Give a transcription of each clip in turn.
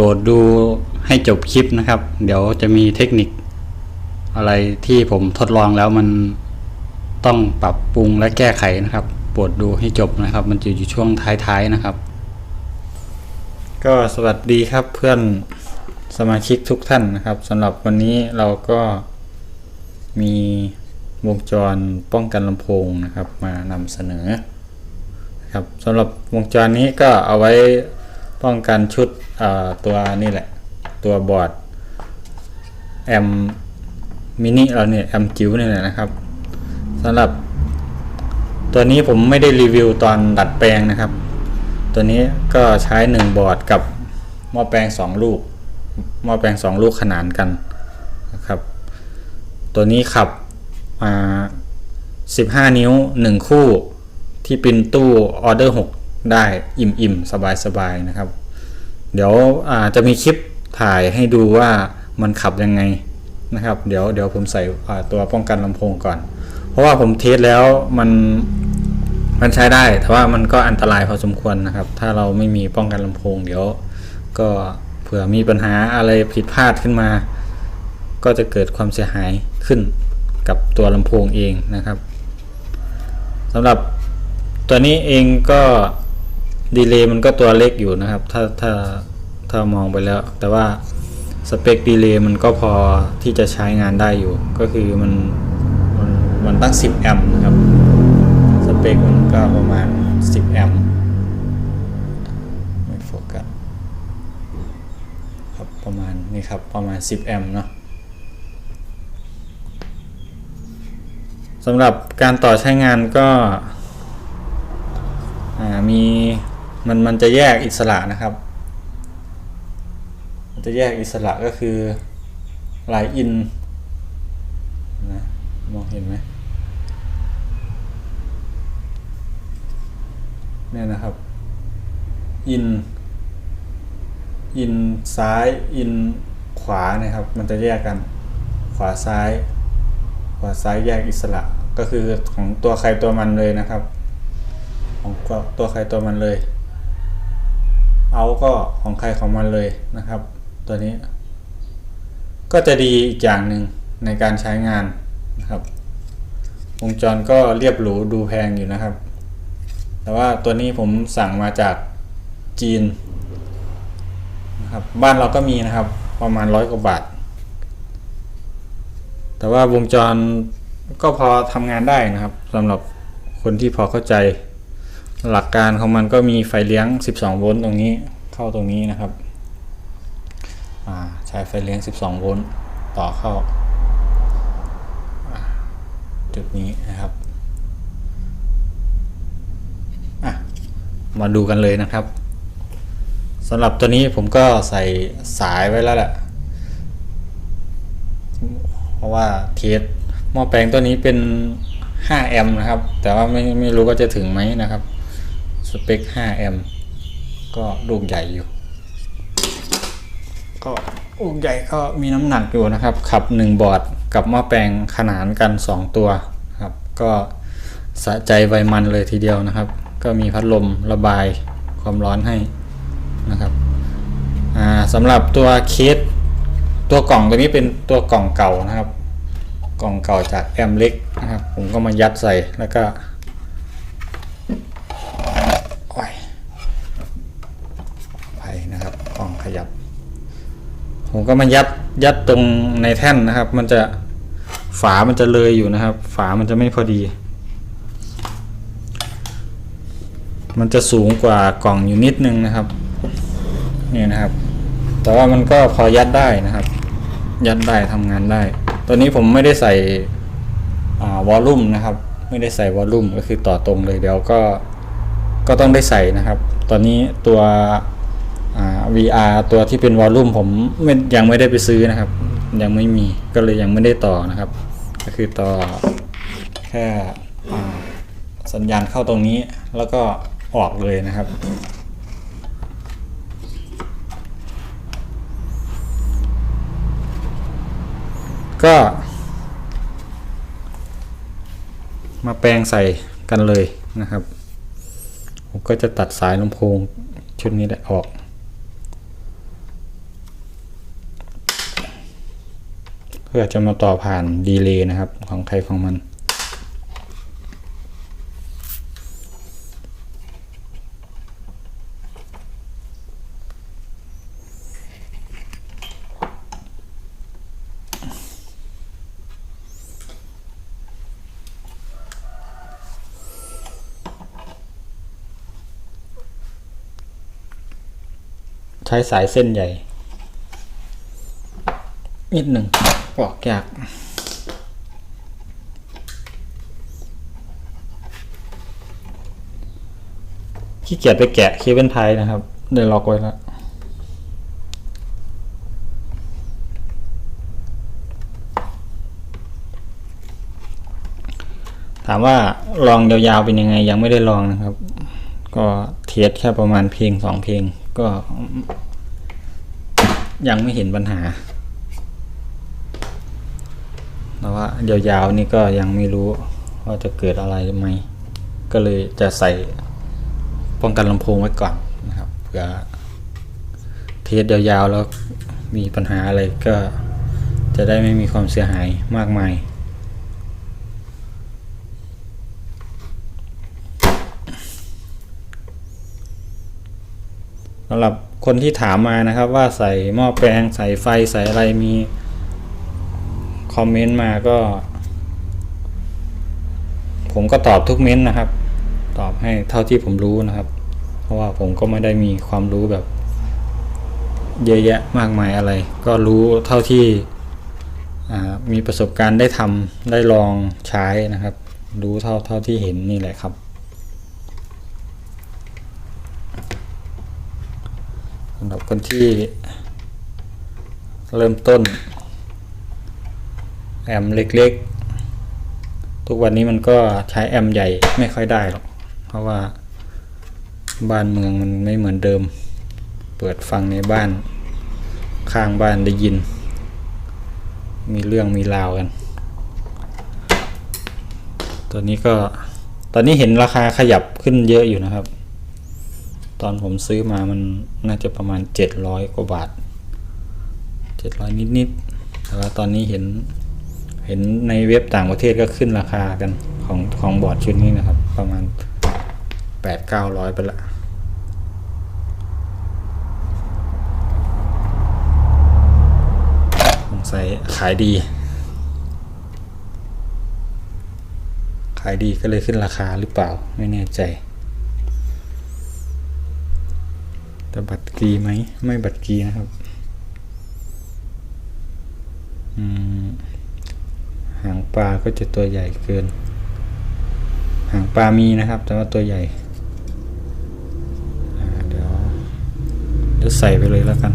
รดดูให้จบคลิปนะครับ เดี๋ยวจะมีเทคนิค อะไรที่ผมทดลองแล้วมันต้องปรับปรุงและแก้ไขนะครับโปรดดูให้จบนะครับ มันจะอยู่ช่วงท้ายๆนะครับ ก็สวัสดีครับเพื่อนสมาชิกทุกท่านนะครับสำหรับวันนี้เราก็มีวงจรป้องกันลำโพงนะครับ มานำเสนอครับสำหรับวงจรนี้ก็เอาไว้ ป้องกันชุดตัวนี่แหละ ตัวบอร์ดแอมมินิเราเนี่ยแอมจิ๋วนี่แหละนะครับสำหรับตัวนี้ผมไม่ได้รีวิวตอนดัดแปลงนะครับ ตัวนี้ก็ใช้หนึ่งบอร์ดกับหม้อแปลงสองลูก หม้อแปลงสองลูกขนานกันนะครับ ตัวนี้ขับมา15 นิ้ว 1 คู่ที่เป็นตู้ออเดอร์ 6 ได้อิ่มๆ สบายๆ นะครับ เดี๋ยวอาจะมีคลิปถ่ายให้ดูว่ามันขับยังไงนะครับ เดี๋ยวเดี๋ยวผมใส่ตัวป้องกันลำโพงก่อน เพราะว่าผมเทสแล้วมันมันใช้ได้ แต่ว่ามันก็อันตรายพอสมควรนะครับ ถ้าเราไม่มีป้องกันลำโพง เดี๋ยวก็เผื่อมีปัญหาอะไรผิดพลาดขึ้นมา ก็จะเกิดความเสียหายขึ้นกับตัวลำโพงเองนะครับสำหรับตัวนี้เองก็ ดีเลย์มันก็ตัวเล็กอยู่นะครับ ถ้าถ้าถ้ามองไปแล้ว แต่ว่าสเปคดีเลย์มันก็พอที่จะใช้งานได้อยู่ ก็คือมันมันมันตั้ง 10 แอมป์นะครับ สเปคมันก็ประมาณ 10 แอมป์ไม่โฟกัสครับประมาณนี่ครับประมาณ 10 แอมป์เนาะสำหรับการต่อใช้งานก็มี มันมันจะแยกอิสระนะครับ มันจะแยกอิสระก็คือลายอินนะมองเห็นไหมเนี่ยนะครับ อิน อินซ้าย อินขวานะครับ มันจะแยกกัน ขวาซ้าย ขวาซ้ายแยกอิสระ ก็คือของตัวใครตัวมันเลยนะครับ ของตัวใครตัวมันเลย เอาก็ของใครของมันเลยนะครับ ตัวนี้ ก็จะดีอีกอย่างหนึ่งในการใช้งานนะครับ วงจรก็เรียบหรูดูแพงอยู่นะครับ แต่ว่าตัวนี้ผมสั่งมาจากจีนนะครับบ้านเราก็มีนะครับประมาณร้อยกว่าบาท แต่ว่าวงจรก็พอทำงานได้นะครับสำหรับคนที่พอเข้าใจ หลักการของมันก็มีไฟเลี้ยง 12 โวลต์ตรงนี้เข้าตรงนี้นะครับใช้ไฟเลี้ยง 12 โวลต์ต่อเข้า จุดนี้นะครับ มาดูกันเลยนะครับสำหรับตัวนี้ผมก็ใส่สายไว้แล้วแหละเพราะว่าเทสหม้อแปลงตัวนี้เป็น 5 แอมป์นะครับ แต่ว่าไม่ไม่รู้ว่าจะถึงไหมนะครับ สเปค 5 แอมป์ก็ลูกใหญ่อยู่ ก็ลูกใหญ่ก็มีน้ำหนักอยู่นะครับ ขับ 1 บอร์ดกับหม้อแปลงขนานกัน 2 ตัวครับ ก็สะใจไวมันเลยทีเดียวนะครับ ก็มีพัดลมระบายความร้อนให้นะครับอ่าสำหรับตัวเคสตัวกล่องตัวนี้เป็นตัวกล่องเก่านะครับ กล่องเก่าจากแอมเล็กนะครับ ผมก็มายัดใส่แล้วก็โอ้ยไปนะครับกล่องขยับ ผมก็มายัดยัดตรงในแท่นนะครับ มันจะฝามันจะเลยอยู่นะครับ ฝามันจะไม่พอดี มันจะสูงกว่ากล่องอยู่นิดนึงนะครับนี่นะครับ แต่ว่ามันก็พอยัดได้นะครับ ยัดได้ทำงานได้ ตัวนี้ผมไม่ได้ใส่วอลลุ่มนะครับ ไม่ได้ใส่วอลลุ่มก็คือต่อตรงเลยเดี๋ยวก็ก็ต้องได้ใส่นะครับ ตอนนี้ตัว VR ตัวที่เป็นวอลลุ่มผมมยังไม่ได้ไปซื้อนะครับ ยังไม่มีก็เลยยังไม่ได้ต่อนะครับ ก็คือต่อแค่สัญญาณเข้าตรงนี้แล้วก็ออกเลยนะครับ ก็ มาแปลงใส่กันเลยนะครับ ผมก็จะตัดสายลำโพงชุดนี้แหละออก เพื่อจะมาต่อผ่านดีเลย์นะครับของใครของมัน ใช้สายเส้นใหญ่ นิดหนึ่ง ออกยากขี้เกียจไปแกะเคเบิลไทยนะครับเลยล็อกไว้แล้วถามว่าลองยาวๆเป็นยังไงยังไม่ได้ลองนะครับ ก็เทสแค่ประมาณเพลงสองเพลงก็ยังไม่เห็นปัญหา แต่ว่ายาวๆนี่ก็ยังไม่รู้ว่าจะเกิดอะไรไหม ก็เลยจะใส่ป้องกันลำโพงไว้ก่อนนะครับเผื่อเทสยาวๆแล้วมีปัญหาอะไรก็จะได้ไม่มีความเสียหายมากมายสำหรับคนที่ถามมานะครับว่าใส่หม้อแปลงใส่ไฟใส่อะไรมี อมเมนต์มาก็ ผมก็ตอบทุกเม้นต์นะครับ ตอบให้เท่าที่ผมรู้นะครับ เพราะว่าผมก็ไม่ได้มีความรู้แบบ เยอะแยะมากมายอะไร ก็รู้เท่าที่มีประสบการณ์ได้ทำได้ลองใช้นะครับ รู้เท่าเท่าที่เห็นนี่แหละครับ สำหรับคนที่เริ่มต้น แอมเล็กๆ ทุกวันนี้มันก็ใช้แอมใหญ่ไม่ค่อยได้หรอก เพราะว่าบ้านเมืองมันไม่เหมือนเดิม เปิดฟังในบ้าน ข้างบ้านได้ยิน มีเรื่องมีราวกัน ตัวนี้ก็ตอนนี้เห็นราคาขยับขึ้นเยอะอยู่นะครับ ตอนผมซื้อมามันน่าจะประมาณเจ็ดร้อยกว่าบาทเจ็ดร้อยนิดๆแต่ว่าตอนนี้เห็น เห็นในเว็บต่างประเทศก็ขึ้นราคากันของของบอร์ดชุดนี้นะครับ ประมาณแปดเก้าร้อยไปละสงสัยขายดี ขายดีก็เลยขึ้นราคาหรือเปล่าไม่แน่ใจแต่บัตรกรีไหมไม่บัตรกรีนะครับ อืมางปลาก็จะตัวใหญ่เกิน หางปลามีนะครับ แต่ว่าตัวใหญ่เดี๋ยวเดี๋ยวใส่ไปเลยแล้วกัน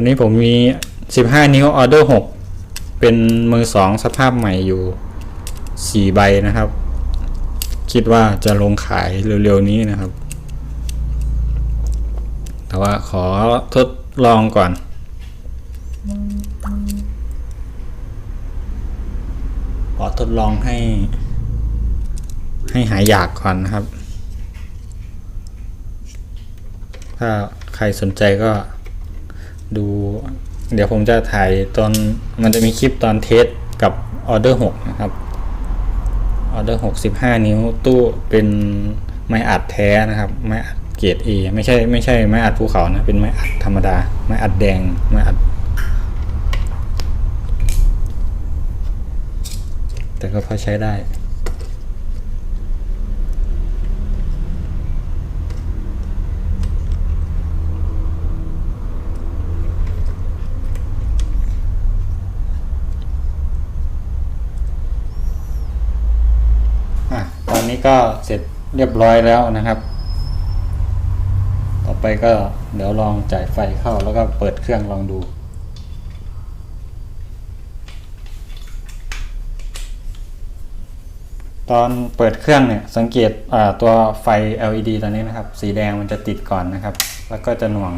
อนนี้ผมมี 15 นิ้วออเดอร์ 6 เป็นมือสองสภาพใหม่อยู่ 4 ใบนะครับ คิดว่าจะลงขายเร็วๆนี้นะครับ แต่ว่าขอทดลองก่อนขอทดลองให้ ให้หายอยากก่อนนะครับ ถ้าใครสนใจก็ ดู เดี๋ยวผมจะถ่ายตอนมันจะมีคลิปตอนเทสกับออเดอร์หกนะครับออเดอร์หกสิบห้านิ้วตู้เป็นไม้อัดแท้นะครับไม้อัดเกรด A ไม่ใช่ไม่ใช่ไม้อัดภูเขานะเป็นไม้อัดธรรมดาไม้อัดแดงไม้อัด แต่ก็พอใช้ได้ นี้ก็เสร็จเรียบร้อยแล้วนะครับ ต่อไปก็เดี๋ยวลองจ่ายไฟเข้าแล้วก็เปิดเครื่องลองดูตอนเปิดเครื่องเนี่ยสังเกตตัวไฟ LED ตอนนี้นะครับ สีแดงมันจะติดก่อนนะครับ แล้วก็จะหน่วง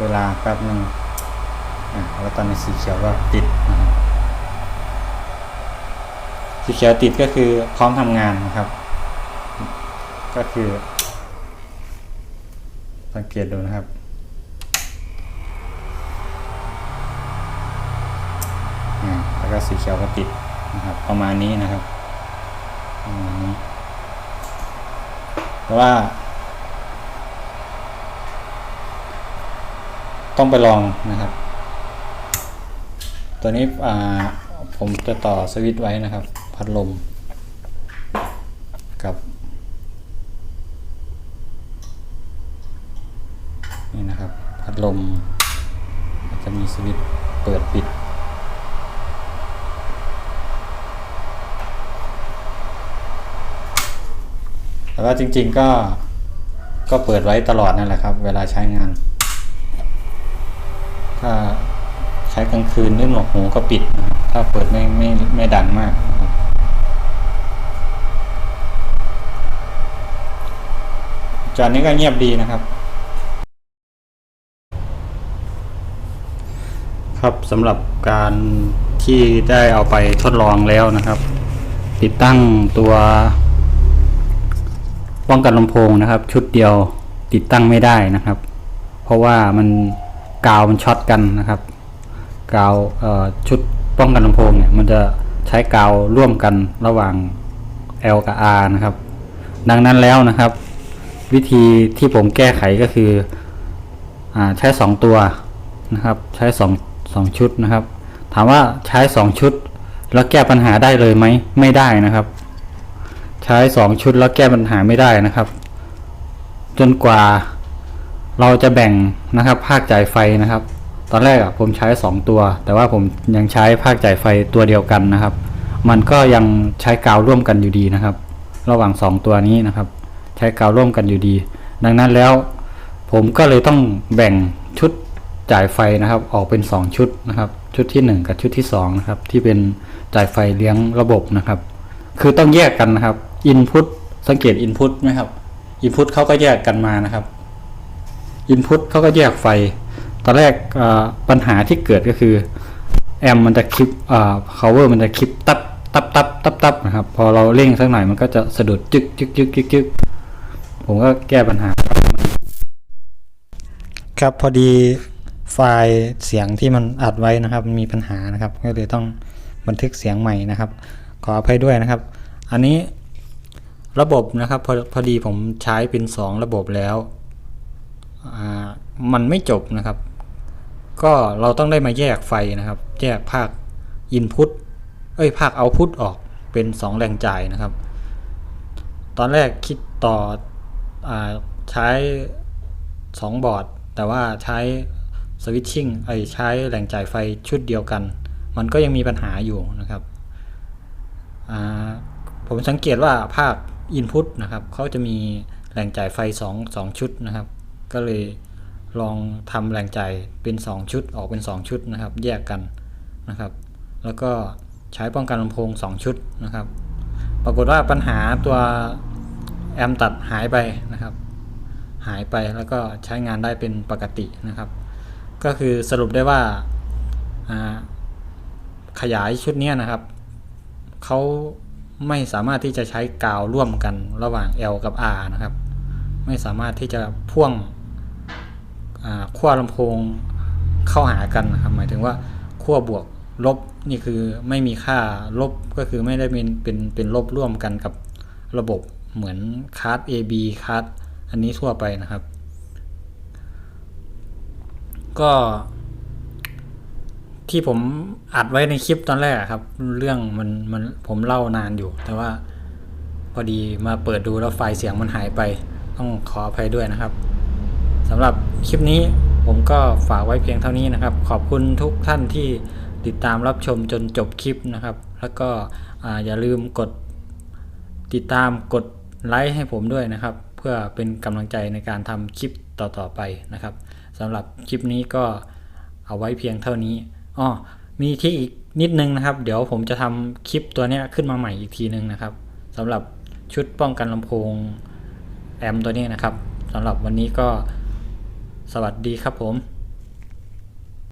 เวลาแป๊บหนึ่งแล้วตอนนี้สีเขียวก็ติด สีเขียวติดก็คือพร้อมทำงานนะครับ ก็คือ สังเกตดูนะครับอ่าแล้วก็สีเขียวก็ติดนะครับ ประมาณนี้นะครับประมาณนี้แต่ว่า ต้องไปลองนะครับ ตัวนี้อ่าผมจะต่อสวิตช์ไว้นะครับ พัดลมกับนี่นะครับพัดลมจะมีสวิตช์เปิดปิดแต่ว่าจริงๆก็ก็เปิดไว้ตลอดนั่นแหละครับ เวลาใช้งาน ถ้าใช้กลางคืนหรือหนวกหูก็ปิด ถ้าเปิดไม่ไม่ไม่ดังมากนะครับ จอนี้ก็เงียบดีนะครับ ครับสำหรับการที่ได้เอาไปทดลองแล้วนะครับ ติดตั้งตัวป้องกันลำโพงนะครับ ชุดเดียวติดตั้งไม่ได้นะครับ เพราะว่ามันกาวมันช็อตกันนะครับ กาวชุดป้องกันลำโพงเนี่ย มันจะใช้กาวร่วมกันระหว่าง L กับ R นะครับ ดังนั้นแล้วนะครับ วิธีที่ผมแก้ไขก็คืออใช้ 2 ตัวนะครับ ใช้2 2ชุดนะครับ ถามว่าใช้ 2 ชุด แล้วแก้ปัญหาได้เลยไหมไม่ได้นะครับ ใช้สองชุดแล้วแก้ปัญหาไม่ได้นะครับ จนกว่าเราจะแบ่งนะครับ ภาคจ่ายไฟนะครับ ตอนแรกอะผมใช้สองตัว แต่ว่าผมยังใช้ภาคจ่ายไฟตัวเดียวกันนะครับ มันก็ยังใช้กาวร่วมกันอยู่ดีนะครับ ระหว่างสองตัวนี้นะครับ ใช้กาวร่วมกันอยู่ดี ดังนั้นแล้วผมก็เลยต้องแบ่งชุดจ่ายไฟนะครับ ออกเป็น 2 ชุดนะครับ ชุดที่ 1 กับชุดที่2นะครับที่เป็นจ่ายไฟเลี้ยงระบบนะครับ คือต้องแยกกันนะครับ Input สังเกต Input ไหมครับ Input เขาก็แยกกันมานะครับ Input เขาก็แยกไฟ ตอนแรกปัญหาที่เกิดก็คือแอมมันจะคลิปอ่า cover มันจะคลิปตับตับตับตับตับนะครับ พอเราเร่งสักหน่อยมันก็จะสะดุดจึกจึกจึกจึกจึก ผมก็แก้ปัญหา ครับพอดีไฟล์เสียงที่มันอัดไว้นะครับมันมีปัญหานะครับ ก็เลยต้องบันทึกเสียงใหม่นะครับ ขออภัยด้วยนะครับ อันนี้ระบบนะครับพอพอดีผมใช้เป็น 2 ระบบแล้วมันไม่จบนะครับ ก็เราต้องได้มาแยกไฟนะครับ แยกภาค Input เอ้ยภาค Output ออกเป็น 2แหล่งจ่ายนะครับ ตอนแรกคิดต่อ ใช้2บอร์ดแต่ว่าใช้สวิตชิ่งไอใช้แหล่งจ่ายไฟชุดเดียวกัน มันก็ยังมีปัญหาอยู่นะครับผมสังเกตว่าภาค Input นะครับเขาจะมีแหล่งจ่ายไฟ2 2ชุดนะครับ ก็เลยลองทำแหล่งจ่ายเป็น 2 ชุดออกเป็น 2 ชุดนะครับ แยกกันนะครับ แล้วก็ใช้ป้องกันลำโพง 2 ชุดนะครับ ปรากฏว่าปัญหาตัว แอมตัดหายไปนะครับ หายไปแล้วก็ใช้งานได้เป็นปกตินะครับ ก็คือสรุปได้ว่าขยายชุดนี้นะครับเขาไม่สามารถที่จะใช้กาวร่วมกันระหว่าง L กับ R นะครับ ไม่สามารถที่จะพ่วงขั้วลำโพงเข้าหากันนะครับหมายถึงว่าขั้วบวกลบนี่คือไม่มีค่าลบก็คือไม่ได้เป็นเป็นเป็นลบร่วมกันกับระบบ เหมือนคาร์ด AB คาร์ดอันนี้ทั่วไปนะครับ ก็ที่ผมอัดไว้ในคลิปตอนแรกครับ เรื่องมันมันผมเล่านานอยู่ แต่ว่าพอดีมาเปิดดูแล้วไฟล์เสียงมันหายไป ต้องขออภัยด้วยนะครับสำหรับคลิปนี้ผมก็ฝากไว้เพียงเท่านี้นะครับ ขอบคุณทุกท่านที่ติดตามรับชมจนจบคลิปนะครับ แล้วก็อย่าลืมกดติดตามกด ไลค์ให้ผมด้วยนะครับ เพื่อเป็นกำลังใจในการทำคลิปต่อๆไปนะครับสำหรับคลิปนี้ก็เอาไว้เพียงเท่านี้อ้อมีที่อีกนิดนึงนะครับ เดี๋ยวผมจะทำคลิปตัวนี้ขึ้นมาใหม่อีกทีนึงนะครับสำหรับชุดป้องกันลำโพงแอมตัวนี้นะครับสำหรับวันนี้ก็สวัสดีครับผม